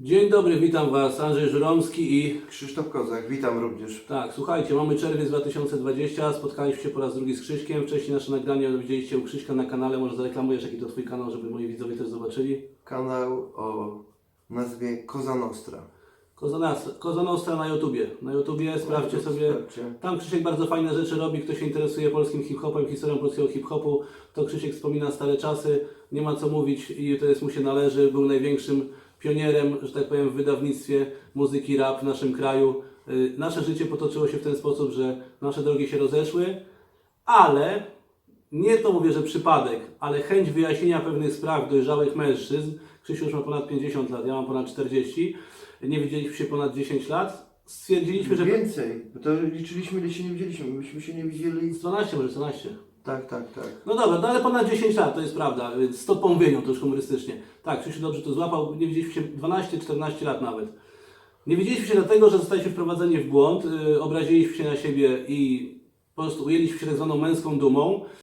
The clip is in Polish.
Dzień dobry, witam Was, Andrzej Żuromski i Krzysztof Kozak, witam również. tak, słuchajcie, mamy czerwiec 2020, spotkaliśmy się po raz drugi z Krzyśkiem, wcześniej nasze nagranie widzieliście u Krzyśka na kanale, może zareklamujesz jaki to Twój kanał, żeby moi widzowie też zobaczyli. Kanał o nazwie Koza Nostra. Koza Nostra na YouTubie, na YouTubie, sprawdźcie sobie, Sprawdźcie. tam Krzysiek bardzo fajne rzeczy robi, kto się interesuje polskim hip-hopem, historią polskiego hip-hopu, to Krzysiek wspomina stare czasy, nie ma co mówić i to jest mu się należy, był największym pionierem, że tak powiem, w wydawnictwie muzyki rap w naszym kraju. Y, Nasze życie potoczyło się w ten sposób, że nasze drogi się rozeszły, ale nie to mówię, że przypadek, ale chęć wyjaśnienia pewnych spraw dojrzałych mężczyzn. Krzysiu już ma ponad 50 lat, ja mam ponad 40. Nie widzieliśmy się ponad 10 lat. Stwierdziliśmy, że... Więcej, bo to liczyliśmy, ile się nie widzieliśmy. Myśmy się nie widzieli. 12, może 12. Tak, tak, tak. No dobra, no ale ponad 10 lat, to jest prawda, więc z topą wynią to już humorystycznie. Tak, Krzysiu dobrze to złapał, nie widzieliśmy się 12-14 lat nawet. Nie widzieliśmy się dlatego, że zostaliśmy wprowadzeni w błąd, yy, obraziliśmy się na siebie i po prostu ujęliśmy się tak zwaną męską dumą.